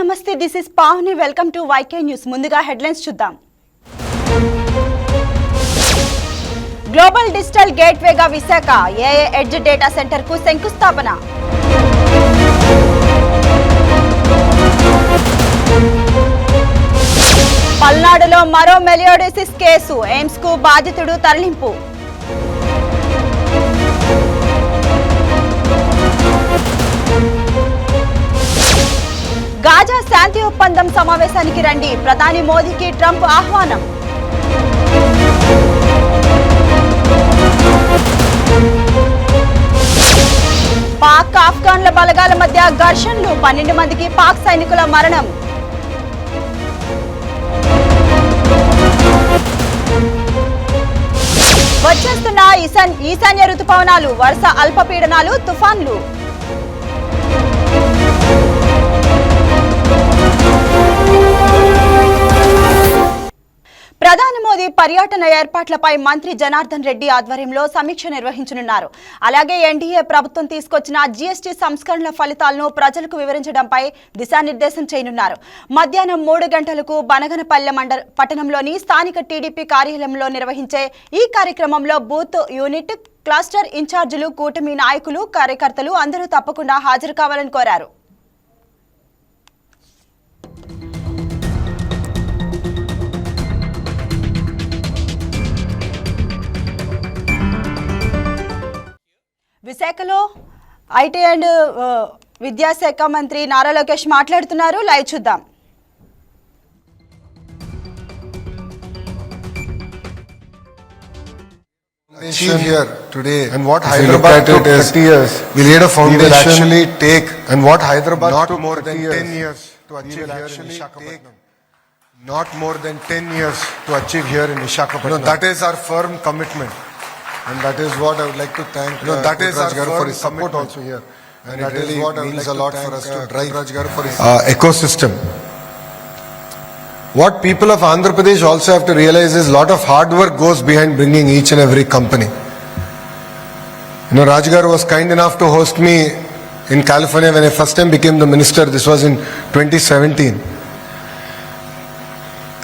నమస్తే this is Pahni welcome to Y K news ముందుగా headlines చూద్దాం. Global digital గేట్వేగా Visakha A A edge data సెంటర్కు శంకుస్థాపన. పల్నాడులో మరో మెలియోడిసిస్ కేసు ఎయిమ్స్కు బాధితుడు తరలింపు. గాజా శాంతి ఒప్పందం సమావేశానికి రండి. ప్రధాని మోదీకి ట్రంప్ ఆహ్వానం. పాక్ ఆఫ్ఘన్ల బలగాల మధ్య ఘర్షణలు. పన్నెండు మందికి పాక్ సైనికుల మరణం. వచ్చేస్తున్న ఈశాన్ ఈశాన్య రుతుపవనాలు వరుస అల్పపీడనాలు తుఫాన్లు. ప్రధాని మోదీ పర్యటన ఏర్పాట్లపై మంత్రి జనార్దన్ రెడ్డి ఆధ్వర్యంలో సమీక్ష నిర్వహించనున్నారు. అలాగే ఎన్డీఏ ప్రభుత్వం తీసుకొచ్చిన జీఎస్టీ సంస్కరణల ఫలితాలను ప్రజలకు వివరించడంపై దిశానిర్దేశం చేయనున్నారు. మధ్యాహ్నం మూడు గంటలకు బనగనపల్లె మండల పట్టణంలోని స్థానిక టీడీపీ కార్యాలయంలో నిర్వహించే ఈ కార్యక్రమంలో బూత్ యూనిట్ క్లస్టర్ ఇన్ఛార్జీలు కూటమి నాయకులు కార్యకర్తలు అందరూ తప్పకుండా హాజరు కావాలని కోరారు. విశాఖలో ఐటీ అండ్ విద్యాశాఖ మంత్రి నారా లోకేష్ మాట్లాడుతున్నారు లైవ్ చూద్దాం achieve here today And what if Hyderabad took it is 30 years, we laid a will foundation actually take And what Hyderabad not took more 30 than years, 10 years to achieve here in Visakhapatnam not more than 10 years to achieve here in Visakhapatnam. that is our firm commitment and that is what I would like to thank know, uh, that is our garu for his support also here. and, And, that it is really what means like a lot for us uh, to drive Kotraj garu for his uh, ecosystem. What people of Andhra Pradesh also have to realize is a lot of hard work goes behind bringing each and every company. You know, Rajgar was kind enough to host me in California when I first time became the minister. This was in 2017.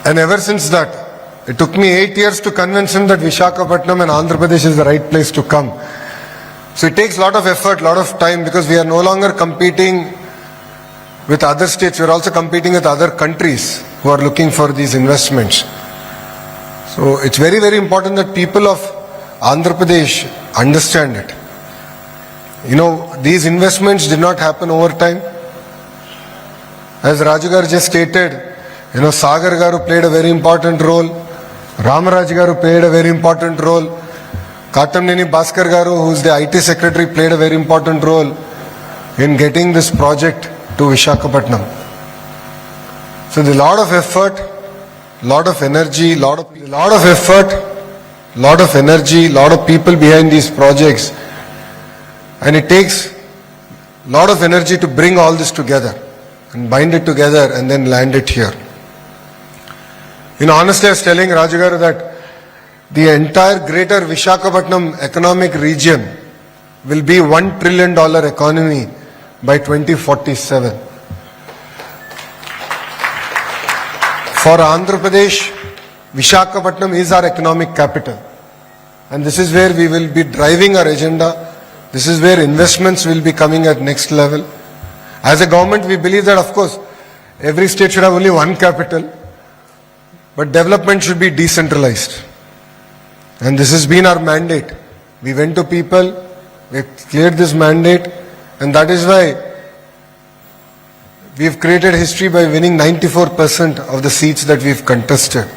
And ever since that, it took me eight years to convince him that Vishakhapatnam and Andhra Pradesh is the right place to come. So it takes a lot of effort, a lot of time because we are no longer competing with other states, we are also competing with other countries who are looking for these investments. So it's very, very important that people of Andhra Pradesh understand it. You know, these investments did not happen over time. As Rajagar just stated, you know, Sagar Garu played a very important role. Ramaraj Garu played a very important role. Katamneni Bhaskar Garu, who is the IT secretary, played a very important role in getting this project to Vishakhapatnam. So a lot of effort, lot of energy, lot of lot of effort, lot of energy, lot of people behind these projects, and it takes lot of energy to bring all this together and bind it together and then land it here. You know, honestly, I was telling Rajagaru that the entire greater Vishakhapatnam economic region will be one trillion dollar economy by 2047. For Andhra Pradesh, Vishakhapatnam is our economic capital. And this is where we will be driving our agenda. This is where investments will be coming at next level. As a government, we believe that, of course, every state should have only one capital, but development should be decentralized. And this has been our mandate. We went to people, we cleared this mandate, and that is why we've created history by winning 94% of the seats that we've contested.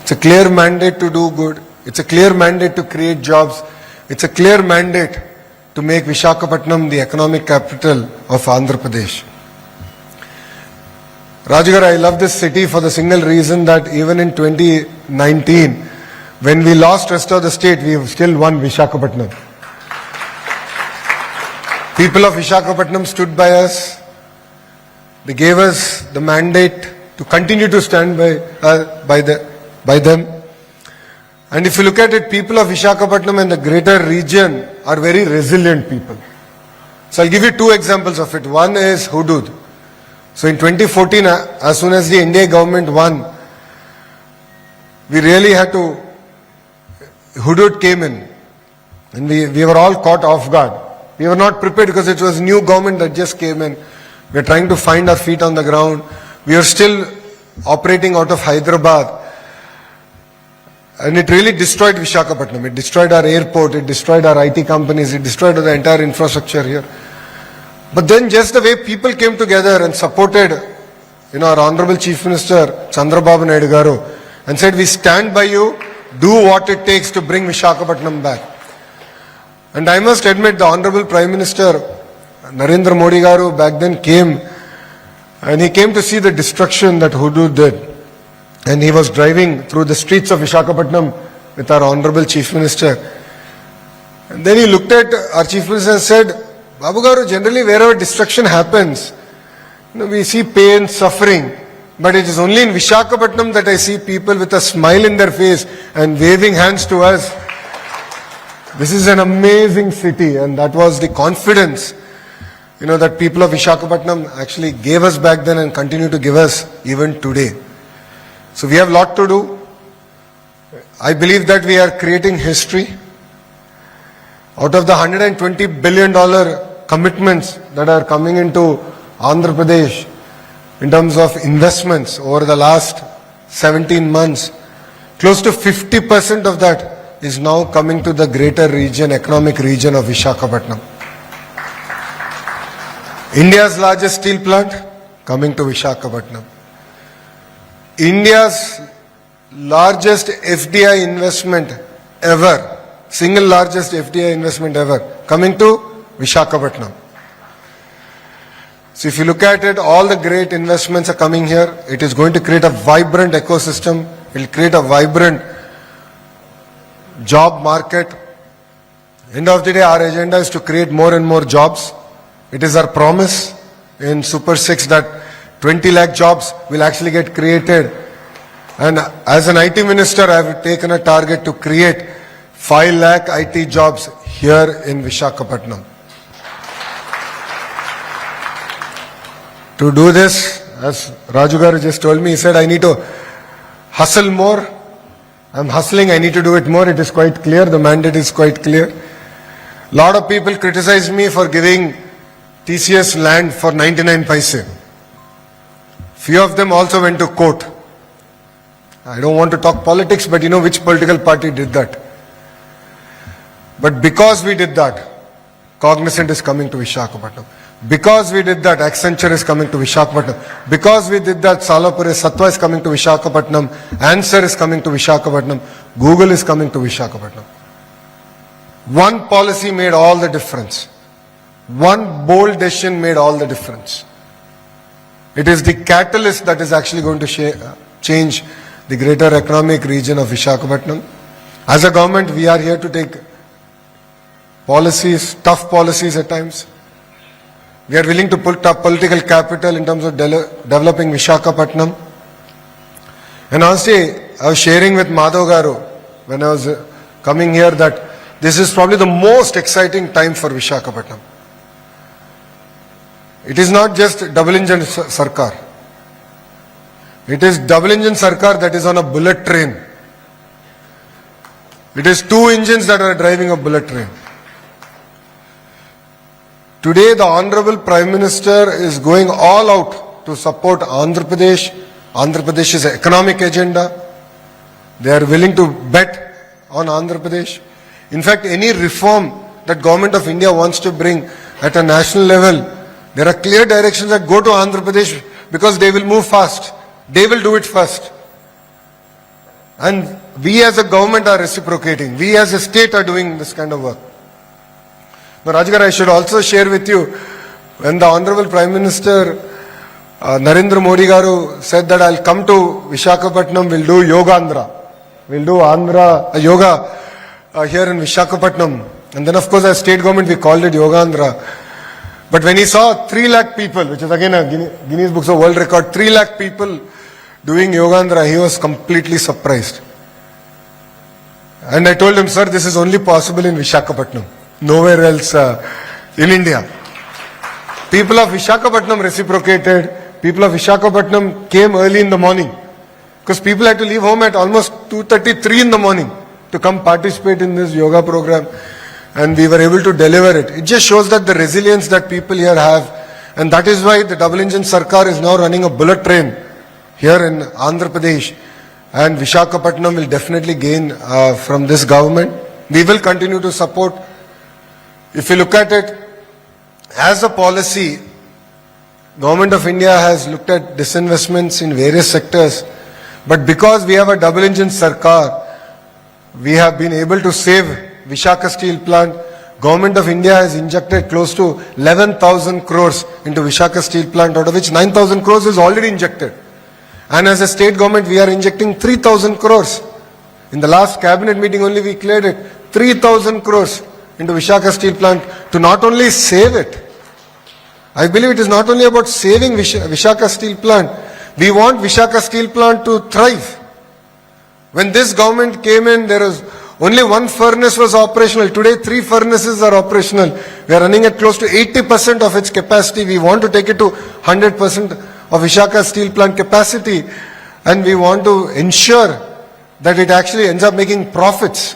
It's a clear mandate to do good. It's a clear mandate to create jobs. It's a clear mandate to make Vishakhapatnam the economic capital of Andhra Pradesh. Rajgar, I love this city for the single reason that even in 2019, when we lost rest of the state, we have still won Vishakhapatnam. People of Vishakhapatnam stood by us. They gave us the mandate to continue to stand by, uh, by, the, by them. And if you look at it, people of Vishakhapatnam and the greater region are very resilient people. So I'll give you two examples of it. One is Hudud. So in 2014, uh, as soon as the NDA government won, we really had to, Hudud came in and we, we were all caught off guard. We were not prepared because it was new government that just came in. We are trying to find our feet on the ground. We are still operating out of Hyderabad. And it really destroyed Vishakhapatnam. It destroyed our airport, it destroyed our IT companies, it destroyed the entire infrastructure here. But then just the way people came together and supported, you know, our Honorable Chief Minister Chandrababu Naidu and said, we stand by you, do what it takes to bring Vishakhapatnam back. And I must admit, the Honorable Prime Minister Narendra Modi Garu back then came and he came to see the destruction that Hudud did. And he was driving through the streets of Vishakhapatnam with our Honorable Chief Minister. And then he looked at our Chief Minister and said, Babu Garu, generally wherever destruction happens, you know, we see pain, suffering. But it is only in Vishakhapatnam that I see people with a smile in their face and waving hands to us. This is an amazing city and that was the confidence, you know, that people of Vishakhapatnam actually gave us back then and continue to give us even today. So we have a lot to do. I believe that we are creating history. Out of the 120 billion dollar commitments that are coming into Andhra Pradesh in terms of investments over the last 17 months, close to 50% of that is now coming to the greater region, economic region of Vishakhapatnam. India's largest steel plant coming to Vishakhapatnam. India's largest FDI investment ever, single largest FDI investment ever, coming to Vishakhapatnam. So if you look at it, all the great investments are coming here. It is going to create a vibrant ecosystem. It will create a vibrant job market. End of the day, our agenda is to create more and more jobs. It is our promise in Super 6 that 20 lakh jobs will actually get created. And as an IT minister, I have taken a target to create 5 lakh IT jobs here in Vishakhapatnam. To do this, as Raju Garu just told me, he said, I need to hustle more. I'm hustling, I need to do it more. It is quite clear, the mandate is quite clear. Lot of people criticize me for giving TCS land for 99 paise. Few of them also went to court. I don't want to talk politics, but you know which political party did that. But because we did that, Cognizant is coming to Vishakhapatnam. Because we did that, Accenture is coming to Vishakhapatnam. Because we did that, Salapur Satwa is coming to Vishakhapatnam. Answer is coming to Vishakhapatnam. Google is coming to Vishakhapatnam. One policy made all the difference. One bold decision made all the difference. It is the catalyst that is actually going to change the greater economic region of Vishakhapatnam. As a government, we are here to take policies, tough policies at times. We are willing to put up political capital in terms of de- developing Vishakhapatnam. And honestly, I was sharing with Madhav Garu when I was uh, coming here that this is probably the most exciting time for Vishakhapatnam. It is not just double engine Sarkar. It is double engine Sarkar that is on a bullet train. It is two engines that are driving a bullet train. Today, the Honorable Prime Minister is going all out to support Andhra Pradesh, Andhra Pradesh's economic agenda. They are willing to bet on Andhra Pradesh. In fact, any reform that Government of India wants to bring at a national level, there are clear directions that go to Andhra Pradesh because they will move fast. They will do it first. And we as a government are reciprocating. We as a state are doing this kind of work. Now, Rajgar, I should also share with you when the Honorable Prime Minister uh, Narendra Modi Garu said that I'll come to Vishakhapatnam, we'll do Yoga Andhra. We'll do Andhra uh, Yoga uh, here in Vishakhapatnam. And then, of course, as state government, we called it Yoga Andhra. But when he saw 3 lakh people, which is again a Guinness Guinness Books of World Record, 3 lakh people doing Yoga Andhra, he was completely surprised. And I told him, sir, this is only possible in Vishakhapatnam, nowhere else uh, in India. People of Vishakhapatnam reciprocated, people of Vishakhapatnam came early in the morning because people had to leave home at almost 2.33 in the morning to come participate in this yoga program and we were able to deliver it. It just shows that the resilience that people here have and that is why the double engine Sarkar is now running a bullet train here in Andhra Pradesh and Vishakhapatnam will definitely gain uh, from this government. We will continue to support. If you look at it as a policy, Government of India has looked at disinvestments in various sectors, but because we have a double engine Sarkar, we have been able to save Vishaka Steel Plant. Government of India has injected close to 11,000 crores into Vishaka Steel Plant, out of which 9,000 crores is already injected. And as a state government, we are injecting 3,000 crores. In the last cabinet meeting only, we cleared it. 3,000 crores into Vishaka Steel Plant to not only save it, I believe it is not only about saving Vish- Vishaka Steel Plant. We want Vishaka Steel Plant to thrive. When this government came in, there was only one furnace was operational. Today, three furnaces are operational. We are running at close to 80% of its capacity. We want to take it to 100% of Vishaka Steel Plant capacity. And we want to ensure that it actually ends up making profits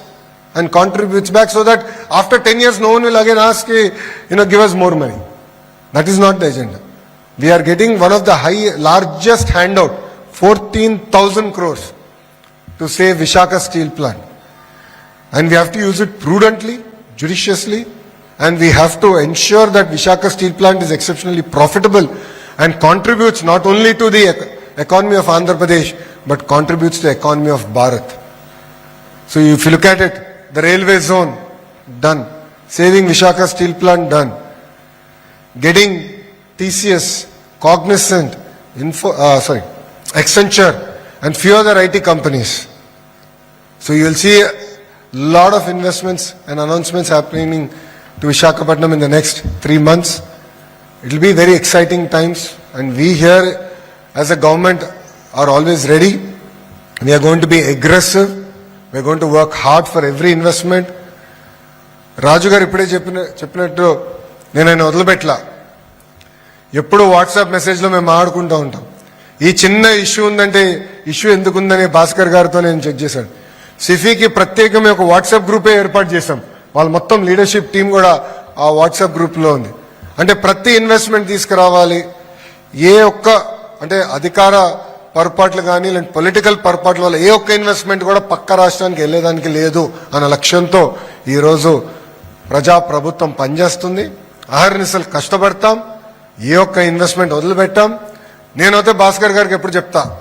and contributes back so that after 10 years, no one will again ask, eh, you know, give us more money. That is not the agenda. We are getting one of the high, largest handout, 14,000 crores to save Vishaka Steel Plant. And we have to use it prudently, judiciously, and we have to ensure that Vishaka Steel Plant is exceptionally profitable and contributes not only to the economy of Andhra Pradesh, but contributes to the economy of Bharat. So if you look at it, the railway zone, done. Saving Vishaka Steel Plant, done. Getting TCS, Cognizant, Info, uh, sorry, Accenture, and few other IT companies. So you will see a lot of investments and announcements happening to Vishakhapatnam in the next three months. It will be very exciting times, and we here as a government are always ready. We are going to be aggressive. We are to work hard for every investment Raju garu ఇప్పుడే చెప్పిన చెప్పినట్టు నేను ఆయన వదిలిపెట్టలా. ఎప్పుడు WhatsApp మెసేజ్లో మేము ఆడుకుంటూ ఉంటాం. ఈ చిన్న ఇష్యూ ఉందంటే ఇష్యూ ఎందుకు ఉందని భాస్కర్ గారితో నేను చెక్ చేశాను. సిఫీకి ప్రత్యేకమే ఒక వాట్సాప్ గ్రూపే ఏర్పాటు చేశాం. వాళ్ళ మొత్తం లీడర్షిప్ టీం కూడా ఆ వాట్సాప్ గ్రూప్లో ఉంది. అంటే ప్రతి ఇన్వెస్ట్మెంట్ తీసుకురావాలి. ఏ ఒక్క అంటే అధికార పొరపాట్లు కానీ ఇలాంటి పొలిటికల్ పొరపాట్ల వల్ల ఏ ఒక్క ఇన్వెస్ట్మెంట్ కూడా పక్క రాష్ట్రానికి వెళ్ళేదానికి లేదు అన్న లక్ష్యంతో ఈరోజు ప్రజా ప్రభుత్వం పనిచేస్తుంది. అహర్నిశలు కష్టపడతాం. ఏ ఒక్క ఇన్వెస్ట్మెంట్ వదిలిపెట్టాం. నేనైతే భాస్కర్ గారికి ఎప్పుడు చెప్తా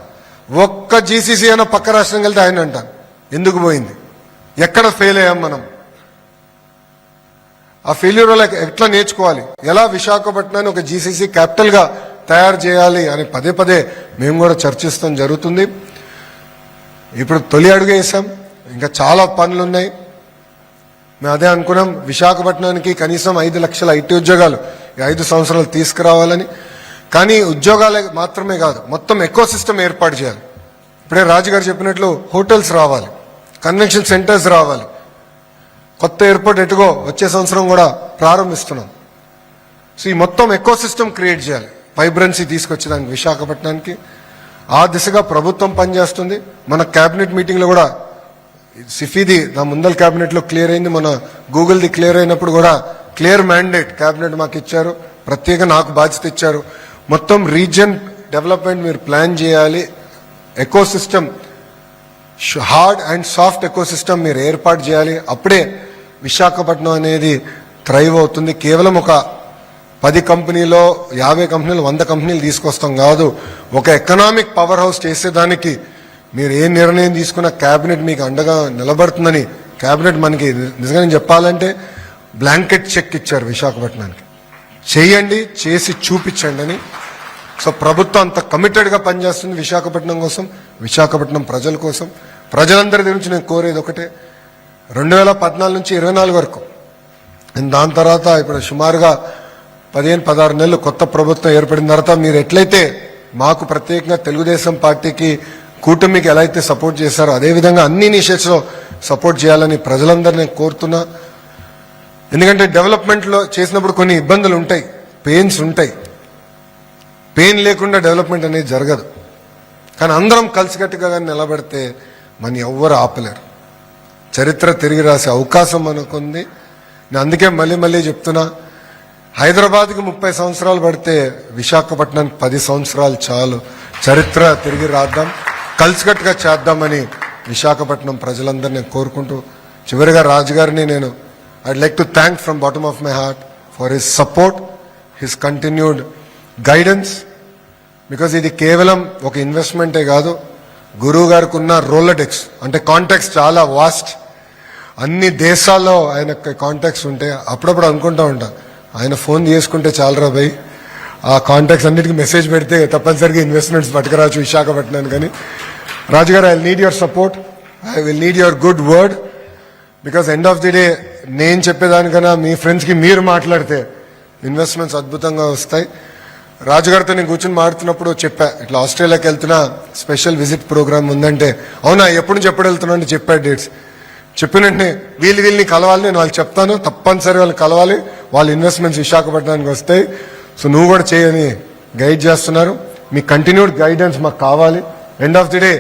ఒక్క జీసీసీ అయినా పక్క రాష్ట్రం వెళ్తే ఆయన అంటాను ఎందుకు పోయింది? ఎక్కడ ఫెయిల్ అయ్యాం మనం? ఆ ఫెయిల్యూర్ వల్ల ఎట్లా నేర్చుకోవాలి? ఎలా విశాఖపట్నాన్ని ఒక జీసీసీ క్యాపిటల్గా తయారు చేయాలి అని పదే పదే మేము కూడా చర్చిస్తాం జరుగుతుంది. ఇప్పుడు తొలి అడుగు వేసాం ఇంకా చాలా పనులు ఉన్నాయి. మేము అదే అనుకున్నాం విశాఖపట్నానికి కనీసం ఐదు లక్షల ఐటీ ఉద్యోగాలు ఈ ఐదు సంవత్సరాలు తీసుకురావాలని. కానీ ఉద్యోగాలే మాత్రమే కాదు మొత్తం ఎకో సిస్టమ్ ఏర్పాటు చేయాలి. ఇప్పుడే రాజుగారు చెప్పినట్లు హోటల్స్ రావాలి కన్వెన్షన్ సెంటర్స్ రావాలి. కొత్త ఎయిర్పోర్ట్ ఎటుగో వచ్చే సంవత్సరం కూడా ప్రారంభిస్తున్నాం. సో ఈ మొత్తం ఎకో సిస్టమ్ క్రియేట్ చేయాలి. వైబ్రెన్సీ తీసుకొచ్చేదానికి విశాఖపట్నానికి. ఆ దిశగా ప్రభుత్వం పనిచేస్తుంది. మన కేబినెట్ మీటింగ్లో కూడా సిఫీది నా ముందల క్యాబినెట్లో క్లియర్ అయింది. మన గూగుల్ది క్లియర్ అయినప్పుడు కూడా క్లియర్ మ్యాండేట్ కేబినెట్ మాకు ఇచ్చారు. ప్రత్యేక నాకు బాధ్యత ఇచ్చారు. మొత్తం రీజియన్ డెవలప్మెంట్ మీరు ప్లాన్ చేయాలి. Eco system hard and soft eco system మీరు ఏర్పాటు చేయాలి. అప్పుడే విశాఖపట్నం అనేది థ్రైవ్ అవుతుంది. కేవలం ఒక పది కంపెనీలో యాభై కంపెనీలు వంద కంపెనీలు తీసుకొస్తాం కాదు. ఒక ఎకనామిక్ పవర్ హౌస్ చేసేదానికి మీరు ఏ నిర్ణయం తీసుకున్న క్యాబినెట్ మీకు అండగా నిలబడుతుందని క్యాబినెట్ మనకి నిజంగా నేను చెప్పాలంటే బ్లాంకెట్ చెక్ ఇచ్చారు విశాఖపట్నానికి. చేయండి చేసి చూపించండి అని. సో ప్రభుత్వం అంత కమిటెడ్గా పనిచేస్తుంది విశాఖపట్నం కోసం విశాఖపట్నం ప్రజల కోసం. ప్రజలందరి గురించి నేను కోరేది ఒకటే. రెండు వేల పద్నాలుగు నుంచి ఇరవై నాలుగు వరకు. దాని తర్వాత ఇప్పుడు సుమారుగా పదిహేను పదహారు నెలలు కొత్త ప్రభుత్వం ఏర్పడిన తర్వాత మీరు ఎట్లయితే మాకు ప్రత్యేకంగా తెలుగుదేశం పార్టీకి కూటమికి ఎలా అయితే సపోర్ట్ చేశారో అదేవిధంగా అన్ని ఇనిషియేటివ్స్లో సపోర్ట్ చేయాలని ప్రజలందరినీ కోరుతున్నా. ఎందుకంటే డెవలప్మెంట్లో చేసినప్పుడు కొన్ని ఇబ్బందులు ఉంటాయి పెయిన్స్ ఉంటాయి. పెయిన్ లేకుండా డెవలప్మెంట్ అనేది జరగదు. కానీ అందరం కలిసికట్టుగా కానీ నిలబడితే మన ఎవ్వరు ఆపలేరు. చరిత్ర తిరిగి రాసే అవకాశం మనకుంది. నేను అందుకే మళ్ళీ మళ్ళీ చెప్తున్నా హైదరాబాద్కి ముప్పై సంవత్సరాలు పడితే విశాఖపట్నానికి పది సంవత్సరాలు చాలు. చరిత్ర తిరిగి రాద్దాం. కలిసికట్టుగా చేద్దామని విశాఖపట్నం ప్రజలందరూ నేను కోరుకుంటూ చివరిగా రాజుగారిని నేను I'd like to thank from bottom of my heart for his support his continued guidance because ఇది కేవలం ఒక ఇన్వెస్ట్మెంటే కాదు. గురువు గారికి ఉన్న రోలడెక్స్ అంటే కాంటాక్ట్స్ చాలా వాస్ట్ అన్ని దేశాల్లో ఆయన కాంటాక్ట్స్ ఉంటాయి అప్పుడప్పుడు అనుకుంటూ ఉంటాను ఆయన ఫోన్ చేసుకుంటే చాలరా భయ్? ఆ కాంటాక్ట్స్ అన్నిటికీ మెసేజ్ పెడితే తప్పనిసరిగా ఇన్వెస్ట్మెంట్స్ పట్టుకురావచ్చు విశాఖపట్నం కానీ రాజుగారు I need your support I will need your good word because end of the day నేను చెప్పేదానికన్నా మీ ఫ్రెండ్స్కి మీరు మాట్లాడితే ఇన్వెస్ట్మెంట్స్ అద్భుతంగా వస్తాయి. రాజుగారితో నేను కూర్చొని మాడుతున్నప్పుడు చెప్పా ఇట్లా ఆస్ట్రేలియాకి వెళ్తున్నా స్పెషల్ విజిట్ ప్రోగ్రామ్ ఉందంటే. అవునా ఎప్పుడు నుంచి ఎప్పుడు వెళ్తున్నా అంటే చెప్పా డేట్స్ చెప్పిన వెంటనే వీళ్ళు వీళ్ళని కలవాలి నేను వాళ్ళు చెప్తాను. తప్పనిసరి వాళ్ళు కలవాలి. వాళ్ళ ఇన్వెస్ట్మెంట్స్ విశాఖపట్నానికి వస్తాయి. సో నువ్వు కూడా చేయని గైడ్ చేస్తున్నారు. మీ కంటిన్యూడ్ గైడెన్స్ మాకు కావాలి. ఎండ్ ఆఫ్ ది డే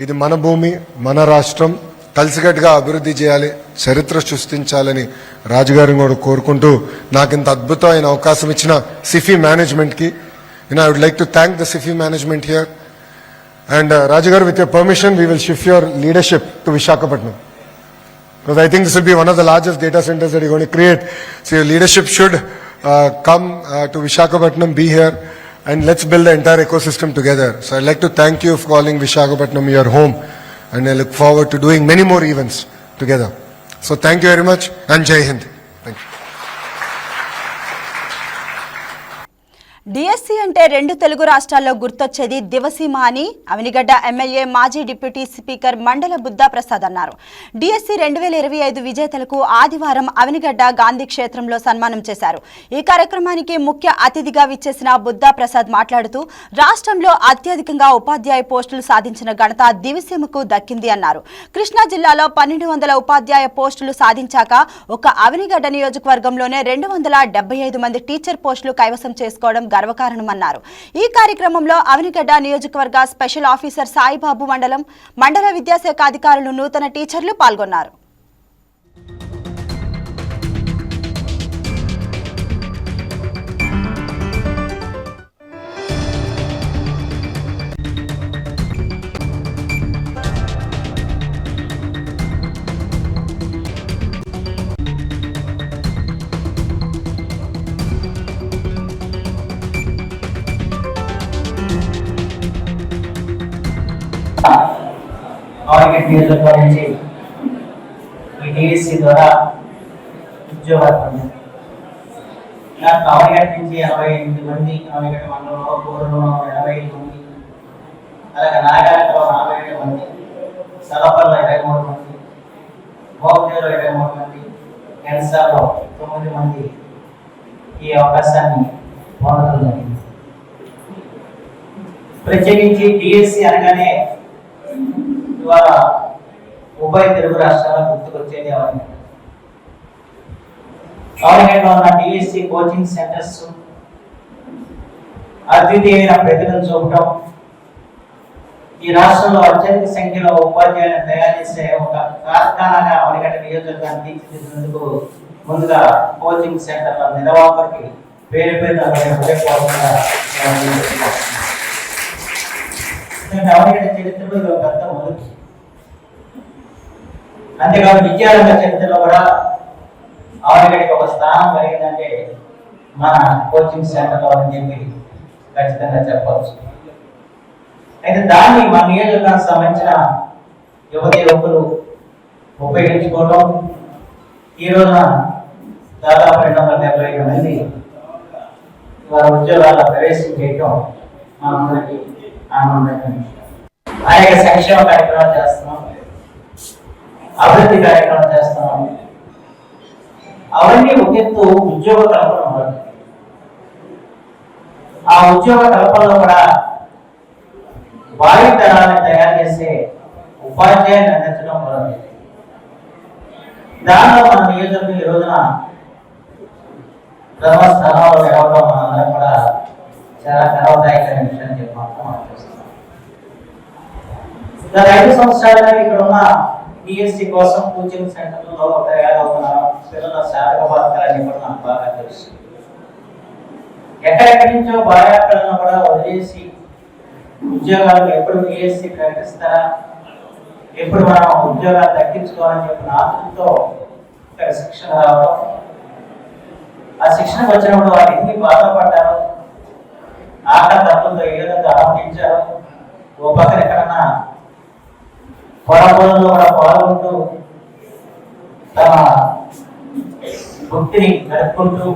ఇది మన భూమి మన రాష్ట్రం. కలిసికట్టుగా అభివృద్ధి చేయాలి చరిత్ర సృష్టించాలని రాజుగారిని కూడా కోరుకుంటూ నాకు ఇంత అద్భుతమైన అవకాశం ఇచ్చిన సిఫీ మేనేజ్మెంట్కి నేను I would like to thank the Sify management here and రాజుగారు with your permission we will shift your leadership to Visakhapatnam Because I think this will be one of the largest data centers that you're going to create. So your leadership should uh, come uh, to Vishakhapatnam, be here, and let's build the entire ecosystem together. So I'd like to thank you for calling Vishakhapatnam your home, and I look forward to doing many more events together. So thank you very much, and Jai Hind. DSC అంటే రెండు తెలుగు రాష్ట్రాల్లో గుర్తొచ్చేది దివసీమ అని. Avanigadda MLA మాజీ deputy speaker Mandali Buddha Prasad అన్నారు. DSC రెండు వేల ఇరవై ఐదు విజేతలకు ఆదివారం అవినిగడ్డ గాంధీ క్షేత్రంలో సన్మానం చేశారు. ఈ కార్యక్రమానికి ముఖ్య అతిథిగా విచ్చేసిన బుద్ధా ప్రసాద్ మాట్లాడుతూ రాష్ట్రంలో అత్యధికంగా ఉపాధ్యాయ పోస్టులు సాధించిన ఘనత దివసీమకు దక్కింది అన్నారు. కృష్ణా జిల్లాలో పన్నెండు వందల ఉపాధ్యాయ పోస్టులు సాధించాక ఒక అవినిగడ్డ నియోజకవర్గంలోనే రెండు వందల డెబ్బై ఐదు మంది టీచర్ పోస్టులు కైవసం చేసుకోవడం గర్వకారణమన్నారు. ఈ కార్యక్రమంలో అవనిగడ్డ నియోజకవర్గ స్పెషల్ ఆఫీసర్ సాయిబాబు మండలం మండల విద్యాశాఖ అధికారులు నూతన టీచర్లు పాల్గొన్నారు. ఆర్కిడ్ నియోజకవర్గం నుంచి ఈ డిఎస్సి ద్వారా ఉద్యోగాలు పొందారు. ఇలా కావలిగట్ నుంచి ఎనభై ఎనిమిది మంది కావలిగట్ మండలంలో కోరులో ఎనభై ఐదు మంది అలాగే నాగారంలో నలభై ఏడు మంది సలపల్లో ఇరవై మూడు మంది మోగ్దేలో ఇరవై మూడు మంది ఎన్సార్లో తొమ్మిది మంది ఈ అవకాశాన్ని పొందడం జరిగింది. ప్రత్యేకించి డిఎస్సి అనగానే ద్వారా ఉభయ తెలుగు రాష్ట్రాల గుర్తుకొచ్చేది అవన్నీ గవర్నమెంట్లో ఉన్న డిఎస్సి కోచింగ్ సెంటర్స్ అద్వితీయమైన ప్రతిభను చూపటం ఈ రాష్ట్రంలో అత్యధిక సంఖ్యలో ఉపాధ్యాయులను తయారు చేసే ఒక కార్ఖానాగా అవనిగడ్డ నియోజకవర్గాన్ని తీర్చిదిద్దేందుకు ముందుగా కోచింగ్ సెంటర్ల నిర్వాహకుడికి పేరు పేరు హృదయపూర్వకంగా నేను చరిత్రలో ఇది ఒక పెద్ద మొదటి అంతేకాదు విద్యారంగ చరిత్రలో కూడా అవనిగడికి ఒక స్థానం కలిగిందంటే మన కోచింగ్ సెంటర్లో అని చెప్పి ఖచ్చితంగా చెప్పవచ్చు. అయితే దాన్ని మన నియోజకవర్గానికి సంబంధించిన యువతి యువకులు ఉపయోగించుకోవడం ఈ రోజున దాదాపు రెండు వందల డెబ్బై ఐదు మంది వారి ఉద్యోగాల ప్రవేశం చేయటం మనందరికీ ఆనందంగా ఆ యొక్క సంక్షేమ కార్యక్రమాలు చేస్తున్నాం. అభివృద్ధి కార్యక్రమాలు చేస్తున్నాం అవన్నీ ఒక ఎత్తు ఉద్యోగ కల్పన మరొకటి. ఆ ఉద్యోగ కల్పనలో కూడా వారి తరాన్ని తయారు చేసే ఉపాధ్యాయులు అందించడం మరొకటి. దానిలో మన నియోజకవర్గం ఈ రోజున ప్రథమ స్థానంలో నిలవడం మనందరం కూడా చాలా గర్వదాయకమైన విషయం చెప్పి మాత్రం మనం చూస్తున్నాం గత ఐదు సంవత్సరాలుగా ఇక్కడ ఉన్న పిఎస్సి కోసం కోచింగ్ సెంటర్లో తయారవుతున్న పిల్లల శాతక బాధకాలని కూడా నాకు బాగా తెలుసు. ఎక్కడెక్కడి నుంచో బాగా పిల్లలను కూడా వదిలేసి ఉద్యోగాలు ఎప్పుడు పిఎస్సి ప్రకటిస్తారా? ఎప్పుడు మనం ఉద్యోగాలు తగ్గించుకోవాలని చెప్పిన ఆతృతో ఇక్కడ శిక్షణ రావడం. ఆ శిక్షణకు వచ్చినప్పుడు వారు ఎన్ని బాధపడ్డారు ఆట తప్పులతో ఏ విధంగా ఆలోచించారు ఓ పక్కన ఎక్కడన్నా పొరపొరలో కూడా పాల్గొంటూ తమ వృత్తిని గడుపుకుంటూ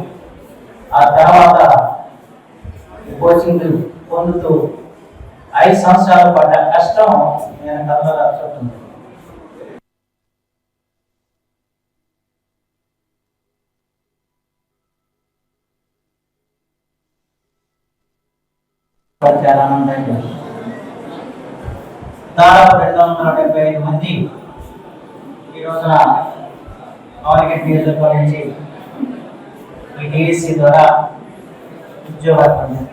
ఆ తర్వాత కోచింగ్ పొందుతూ ఐదు సంవత్సరాలు పడ్డ కష్టం నేను కళ్ళలో చూస్తుంది చాలా ఆనందంగా వందల డెబ్బై ఐదు మంది ఈ రోజున ఆర్గెట్ నియోజకవర్గం నుంచి ఈ డిఎస్సి ద్వారా ఉద్యోగాలు పొందారు.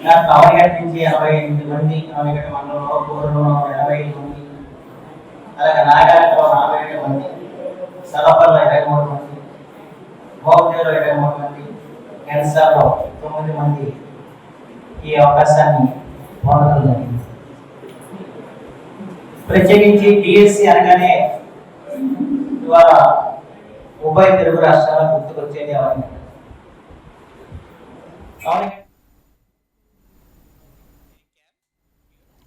ఇలా ఆర్గెట్ నుంచి ఎనభై ఎనిమిది మంది ఆర్గెట్ మండలంలో గోరులో ఎనభై ఐదు మంది అలాగే నాగాలలో నలభై ఏడు మంది సలపల్లో ఇరవై మూడు మంది మోగ్దేలో ఇరవై మూడు మంది ఎన్సాలో తొమ్మిది మంది ఈ అవకాశాన్ని పొందడం జరిగింది. ప్రత్యేకించి డిఎస్సి అనగానే ఇవాళ ఉభయ తెలుగు రాష్ట్రాల గుర్తుకొచ్చేది అవన్నీ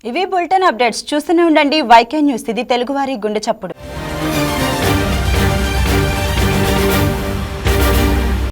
ఇవి బులెటిన్ అప్డేట్స్. చూస్తూనే ఉండండి వైకే న్యూస్. ఇది తెలుగువారి గుండె చప్పుడు.